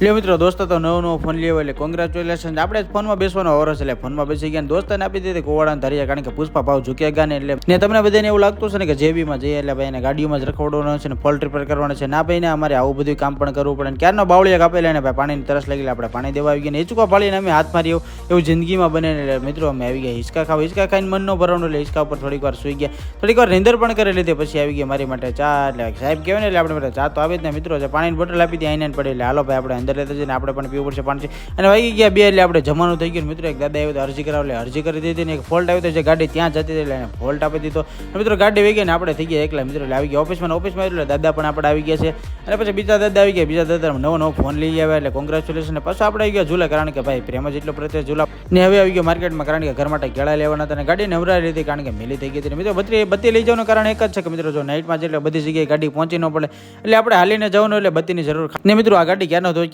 લે મિત્રો, દોસ્તો તો નવો નવો ફોન લેવો એટલે કોંગ્રેચ્યુલેશન આપણે ફોનમાં બેસવાનો ઓરસ એટલે ફોનમાં બેસી ગયા દોસ્તને આપી દીધી કોવાડાને ધરિયા કારણ કે પુષ્પા ભાવ ઝૂક્યા ગયા ને એટલે ને તમને બધાને એવું લાગતું છે ને કે જેબીમાં જઈએ એટલે ભાઈ એને ગાડીઓમાં જ રખવાડવાનો છે ને ફોલ્ટ રિપેર કરવાનો છે. ના ભાઈ, ને, અમારે આવું બધું કામ પણ કરવું પડે ને ક્યારનો બાવળિયા કાપેલા ને ભાઈ પાણીની તરસ લાગી આપણે પાણી દેવા આવી ગયા ને હિંચકા પાડીને અમે હાથ મારી એવું જિંદગીમાં બને એટલે મિત્રો અમે આવી ગયા હિંચકા ખાવા. હિંચકા ખાઈને મન ન ભરવાનું એટલે હિંચકા ઉપર થોડીક વાર સુઈ ગયા. થોડીક વાર નિંદર પણ કરી લીધી, પછી આવી ગયા મારી માટે ચા. એટલે સાહેબ કહેવાય ને એટલે આપણે ચા તો આવે જ ને મિત્રો છે પાણીની બોટલ આપી દે આઈને પડે. એટલે હાલો ભાઈ, આપણે અંદર લેતા જઈને આપણે પણ પીવું પડશે પાણી અને વાગી ગયા બે એટલે આપણે જમવાનું થઈ ગયું. મિત્રો, એક દાદા આવ્યો તો અરજી કરાવ એટલે અરજી કરી દીધી ને એક ફોલ્ટ આવ્યો તો જે ગાડી ત્યાં જતી હતી એટલે એને ફોલ્ટ આપી દીધો. મિત્રો, ગાડી વહી ગઈ ને આપણે થઈ ગયા એકલા. મિત્રો, એટલે આવી ગયા ઓફિસમાં ઓફિસમાં એટલે દાદા પણ આપણે આવી ગયા છે. અને પછી બીજા દાદા આવી ગયા. બીજા દાદા નવો નવો ફોન લઈ આવ્યા એટલે કોંગ્રેચ્યુલેશન પાછું આપણે આવી ગયા ઝૂલા. કારણ કે ભાઈ, પ્રેમ જ એટલો પ્રત્યે ઝૂલા. ને હવે આવી ગયો માર્કેટમાં કારણ કે ઘર માટે કેળા લેવાના હતા અને ગાડી નવરાઈ હતી કારણ કે મેલી થઈ ગઈ હતી. મિત્રો બત્રી બત્તી લઈ જવાનું કારણ એક જ છે કે મિત્રો, જો નાઇટમાં એટલે બધી જગ્યાએ ગાડી પહોંચી ન પડે. એટલે આપણે હાલીને જવાનું એટલે બત્તીની જરૂર ને મિત્રો, આ ગાડી ક્યારનો ધોઈ